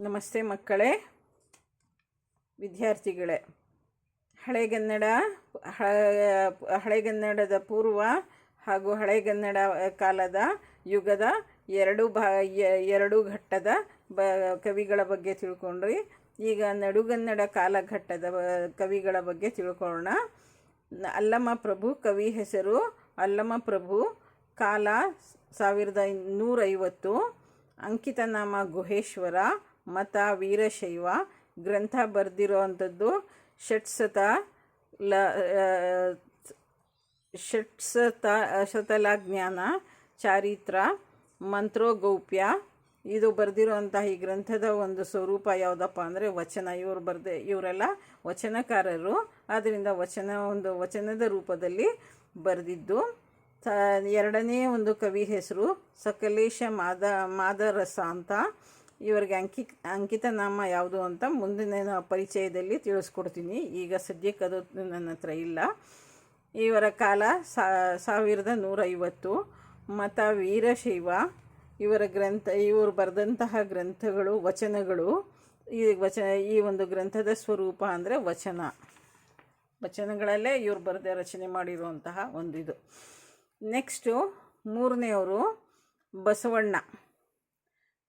ನಮಸ್ತೆ ಮಕ್ಕಳೇ, ವಿದ್ಯಾರ್ಥಿಗಳೇ. ಹಳೆಗನ್ನಡ ಹಳೆಗನ್ನಡದ ಪೂರ್ವ ಹಾಗೂ ಹಳೆಗನ್ನಡ ಕಾಲದ ಯುಗದ ಎರಡು ಭಾ, ಎರಡು ಘಟ್ಟದ ಬ, ಕವಿಗಳ ಬಗ್ಗೆ ತಿಳ್ಕೊಂಡ್ರಿ. ಈಗ ನಡುಗನ್ನಡ ಕಾಲಘಟ್ಟದ ಕವಿಗಳ ಬಗ್ಗೆ ತಿಳ್ಕೊಳ್ಳೋಣ. ಅಲ್ಲಮ ಪ್ರಭು ಕವಿ ಹೆಸರು ಅಲ್ಲಮ ಪ್ರಭು, ಕಾಲ ಸಾವಿರದ ನೂರೈವತ್ತು ಅಂಕಿತನಾಮ ಗುಹೇಶ್ವರ ಮತ ವೀರಶೈವ ಗ್ರಂಥ ಬರೆದಿರೋ ಅಂಥದ್ದು ಷಟ್ಸತ ಲ ಷಟ್ಸತ, ಶತಲ ಜ್ಞಾನ, ಚಾರಿತ್ರ, ಮಂತ್ರೋಗೌಪ್ಯ. ಇದು ಬರೆದಿರುವಂತಹ ಈ ಗ್ರಂಥದ ಒಂದು ಸ್ವರೂಪ ಯಾವುದಪ್ಪ ಅಂದರೆ ವಚನ. ಇವರು ಬರೆದೆ, ಇವರೆಲ್ಲ ವಚನಕಾರರು. ಆದ್ದರಿಂದ ವಚನ ಒಂದು ವಚನದ ರೂಪದಲ್ಲಿ ಬರೆದಿದ್ದು. ಎರಡನೇ ಒಂದು ಕವಿ ಹೆಸರು ಸಕಲೇಶ ಮಾದ, ಮಾದರಸ ಅಂತ. ಇವರಿಗೆ ಅಂಕಿ ಅಂಕಿತ ನಾಮ ಯಾವುದು ಅಂತ ಮುಂದಿನ ಪರಿಚಯದಲ್ಲಿ ತಿಳಿಸ್ಕೊಡ್ತೀನಿ. ಈಗ ಸದ್ಯಕ್ಕೆ ಅದು ನನ್ನ ಹತ್ರ ಇಲ್ಲ. ಇವರ ಕಾಲ ಸಾವಿರದ ನೂರೈವತ್ತು ಮತ ವೀರಶೈವ. ಇವರ ಗ್ರಂಥ, ಇವರು ಬರೆದಂತಹ ಗ್ರಂಥಗಳು, ವಚನಗಳು. ಈ ವಚನ, ಈ ಒಂದು ಗ್ರಂಥದ ಸ್ವರೂಪ ಅಂದರೆ ವಚನ. ವಚನಗಳಲ್ಲೇ ಇವರು ಬರೆದ ರಚನೆ ಮಾಡಿರುವಂತಹ ಒಂದು ಇದು ನೆಕ್ಸ್ಟು ಮೂರನೆಯವರು ಬಸವಣ್ಣ.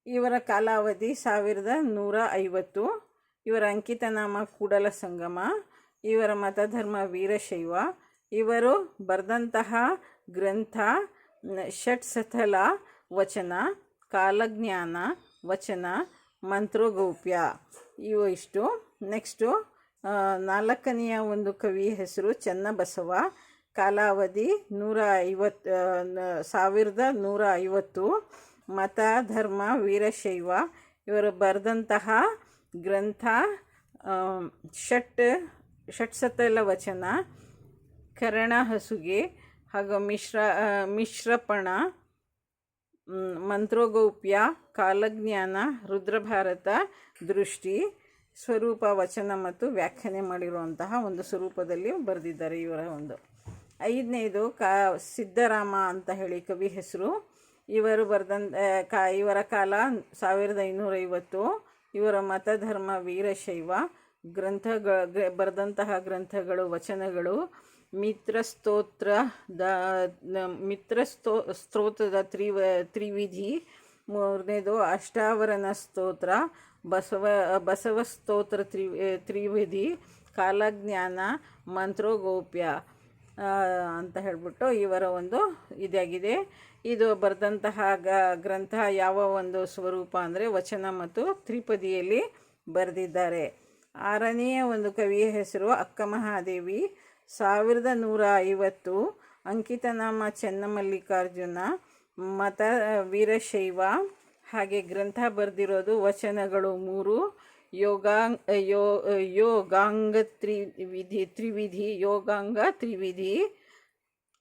ಇವರ ಕಾಲಾವಧಿ ಸಾವಿರದ ನೂರ ಐವತ್ತು. ಇವರ ಅಂಕಿತನಾಮ ಕೂಡಲ ಸಂಗಮ. ಇವರ ಮತಧರ್ಮ ವೀರಶೈವ ಇವರು ಬರೆದಂತಹ ಗ್ರಂಥ ಷಟ್ಸಥಲ ವಚನ, ಕಾಲಜ್ಞಾನ ವಚನ, ಮಂತ್ರೋಗೌಪ್ಯ. ಇವು ಇಷ್ಟು. ನೆಕ್ಸ್ಟು ನಾಲ್ಕನೆಯ ಒಂದು ಕವಿ ಹೆಸರು ಚನ್ನಬಸವ. ಕಾಲಾವಧಿ ನೂರ ಐವತ್ತು ಸಾವಿರದ ನೂರ ಐವತ್ತು. ಮತ, ಧರ್ಮ ವೀರಶೈವ ಇವರು ಬರೆದಂತಹ ಗ್ರಂಥ ಷಟ್ ಷಟ್ಸತಲ ವಚನ, ಕರಣ, ಹಸುಗೆ ಹಾಗೂ ಮಿಶ್ರ ಮಿಶ್ರಪಣ ಮಂತ್ರೋಗೌಪ್ಯ, ಕಾಲಜ್ಞಾನ, ರುದ್ರಭಾರತ, ದೃಷ್ಟಿ, ಸ್ವರೂಪ, ವಚನ ಮತ್ತು ವ್ಯಾಖ್ಯಾನೆ ಮಾಡಿರುವಂತಹ ಒಂದು ಸ್ವರೂಪದಲ್ಲಿ ಬರೆದಿದ್ದಾರೆ ಇವರ ಒಂದು. ಐದನೇದು ಕಾ ಸಿದ್ದರಾಮ ಅಂತ ಹೇಳಿ ಕವಿ ಹೆಸರು. ಇವರು ಬರೆದ ಕಾ, ಇವರ ಕಾಲ ಸಾವಿರದ ಐನೂರೈವತ್ತು ಇವರ ಮತಧರ್ಮ ವೀರಶೈವ. ಗ್ರಂಥಗಳ ಬರೆದಂತಹ ಗ್ರಂಥಗಳು, ವಚನಗಳು. ಮಿತ್ರ ಸ್ತೋತ್ರ ದ ಮಿತ್ರ ಸ್ತೋ, ಸ್ತೋತ್ರದ ತ್ರಿವ, ತ್ರಿವಿಧಿ. ಮೂರನೇದು ಅಷ್ಟಾವರಣ ಸ್ತೋತ್ರ. ಬಸವ ಬಸವ ಸ್ತೋತ್ರ ತ್ರಿ ತ್ರಿವಿಧಿ. ಕಾಲಜ್ಞಾನ, ಮಂತ್ರೋಗೋಪ್ಯ. ಅಂತ ಹೇಳ್ಬಿಟ್ಟು ಇವರ ಒಂದು ಇದಾಗಿದೆ. ಇದು ಬರೆದಂತಹ ಗ, ಗ್ರಂಥ ಯಾವ ಒಂದು ಸ್ವರೂಪ ಅಂದರೆ ವಚನ ಮತ್ತು ತ್ರಿಪದಿಯಲ್ಲಿ ಬರೆದಿದ್ದಾರೆ. ಆರನೆಯ ಒಂದು ಕವಿಯ ಹೆಸರು ಅಕ್ಕ ಮಹಾದೇವಿ ಸಾವಿರದ ನೂರ ಐವತ್ತು ಅಂಕಿತನಾಮ ಚೆನ್ನಮಲ್ಲಿಕಾರ್ಜುನ, ಮತ ವೀರಶೈವ. ಹಾಗೆ ಗ್ರಂಥ ಬರೆದಿರೋದು ವಚನಗಳು ಮೂರು. ಯೋಗಾಂಗ್ ಯೋ ಯೋಗಾಂಗ ತ್ರಿವಿಧಿ ತ್ರಿವಿಧಿ, ಯೋಗಾಂಗ ತ್ರಿವಿಧಿ.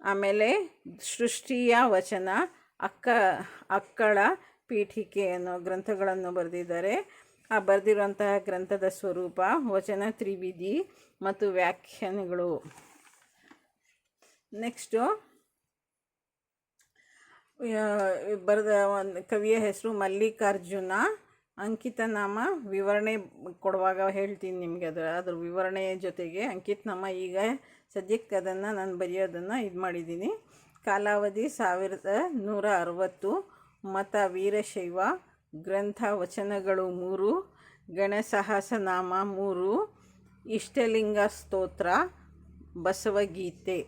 ಆಮೇಲೆ ಸೃಷ್ಟಿಯ ವಚನ, ಅಕ್ಕ, ಅಕ್ಕಳ ಪೀಠಿಕೆ ಅನ್ನೋ ಗ್ರಂಥಗಳನ್ನು ಬರೆದಿದ್ದಾರೆ. ಆ ಬರೆದಿರುವಂತಹ ಗ್ರಂಥದ ಸ್ವರೂಪ ವಚನ ತ್ರಿವಿಧಿ ಮತ್ತು ವ್ಯಾಖ್ಯಾನಗಳು. ನೆಕ್ಸ್ಟು ಬರೆದ ಒಂದು ಕವಿಯ ಹೆಸರು ಮಲ್ಲಿಕಾರ್ಜುನ. ಅಂಕಿತನಾಮ ವಿವರಣೆ ಕೊಡುವಾಗ ಹೇಳ್ತೀನಿ ನಿಮಗೆ ಅದರ ಅದ್ರ ವಿವರಣೆಯ ಜೊತೆಗೆ ಅಂಕಿತನಾಮ ಈಗ ಸದ್ಯಕ್ಕೆ ಅದನ್ನು ನಾನು ಬರೆಯೋದನ್ನು ಇದು ಮಾಡಿದ್ದೀನಿ ಕಾಲಾವಧಿ ಸಾವಿರದ ನೂರ ಅರವತ್ತು, ಮತ ವೀರಶೈವ, ಗ್ರಂಥ ವಚನಗಳು ಮೂರು ಗಣಸಹಸನಾಮ ಮೂರು, ಇಷ್ಟಲಿಂಗ ಸ್ತೋತ್ರ, ಬಸವಗೀತೆ.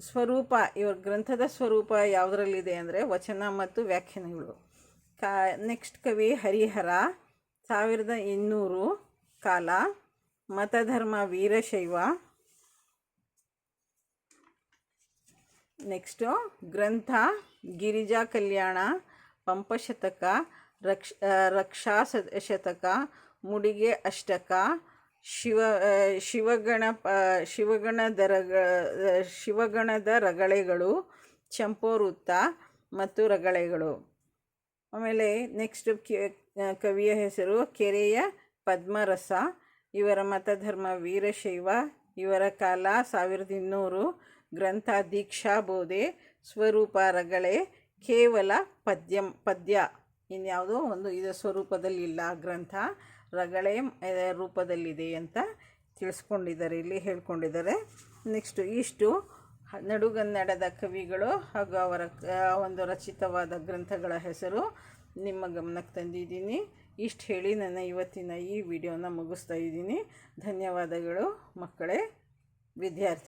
ಸ್ವರೂಪ ಇವ್ರ ಗ್ರಂಥದ ಸ್ವರೂಪ ಯಾವುದರಲ್ಲಿದೆ ಅಂದರೆ ವಚನ ಮತ್ತು ವ್ಯಾಖ್ಯಾನಗಳು. ಕಾ, ನೆಕ್ಸ್ಟ್ ಕವಿ ಹರಿಹರ, ಸಾವಿರದ ಇನ್ನೂರು ಕಾಲ, ಮತಧರ್ಮ ವೀರಶೈವ. ನೆಕ್ಸ್ಟು ಗ್ರಂಥ, ಗಿರಿಜಾ ಕಲ್ಯಾಣ, ಪಂಪಶತಕ, ರಕ್ಷ ರಕ್ಷಾ ಶತಕ ಮುಡಿಗೆ ಅಷ್ಟಕ, ಶಿವ ಶಿವಗಣ ಶಿವಗಣದ ರಗ ಶಿವಗಣದ ರಗಳೆಗಳು ಚಂಪೋವೃತ್ತ ಮತ್ತು ರಗಳೆಗಳು. ಆಮೇಲೆ ನೆಕ್ಸ್ಟ್ ಕವಿಯ ಹೆಸರು ಕೆರೆಯ ಪದ್ಮರಸ, ಇವರ ಮತಧರ್ಮ ವೀರಶೈವ, ಇವರ ಕಾಲ ಸಾವಿರದ ಇನ್ನೂರು ಗ್ರಂಥ ದೀಕ್ಷಾ ಬೋಧೆ, ಸ್ವರೂಪ ರಗಳೆ, ಕೇವಲ ಪದ್ಯಂ, ಪದ್ಯ. ಇನ್ಯಾವುದೋ ಒಂದು ಇದರ ಸ್ವರೂಪದಲ್ಲಿ ಇಲ್ಲ, ಗ್ರಂಥ ರಗಳೆ ರೂಪದಲ್ಲಿದೆ ಅಂತ ತಿಳಿಸ್ಕೊಂಡಿದ್ದಾರೆ, ಇಲ್ಲಿ ಹೇಳ್ಕೊಂಡಿದ್ದಾರೆ. ನೆಕ್ಸ್ಟು ಇಷ್ಟು ನಡುಗನ್ನಡದ ಕವಿಗಳು ಹಾಗೂ ಅವರ ಒಂದು ರಚಿತವಾದ ಗ್ರಂಥಗಳ ಹೆಸರು ನಿಮ್ಮ ಗಮನಕ್ಕೆ ತಂದಿದ್ದೀನಿ. ಇಷ್ಟು ಹೇಳಿ ನನ್ನ ಇವತ್ತಿನ ಈ ವಿಡಿಯೋನ ಮುಗಿಸ್ತಾ ಇದ್ದೀನಿ. ಧನ್ಯವಾದಗಳು ಮಕ್ಕಳೇ, ವಿದ್ಯಾರ್ಥಿ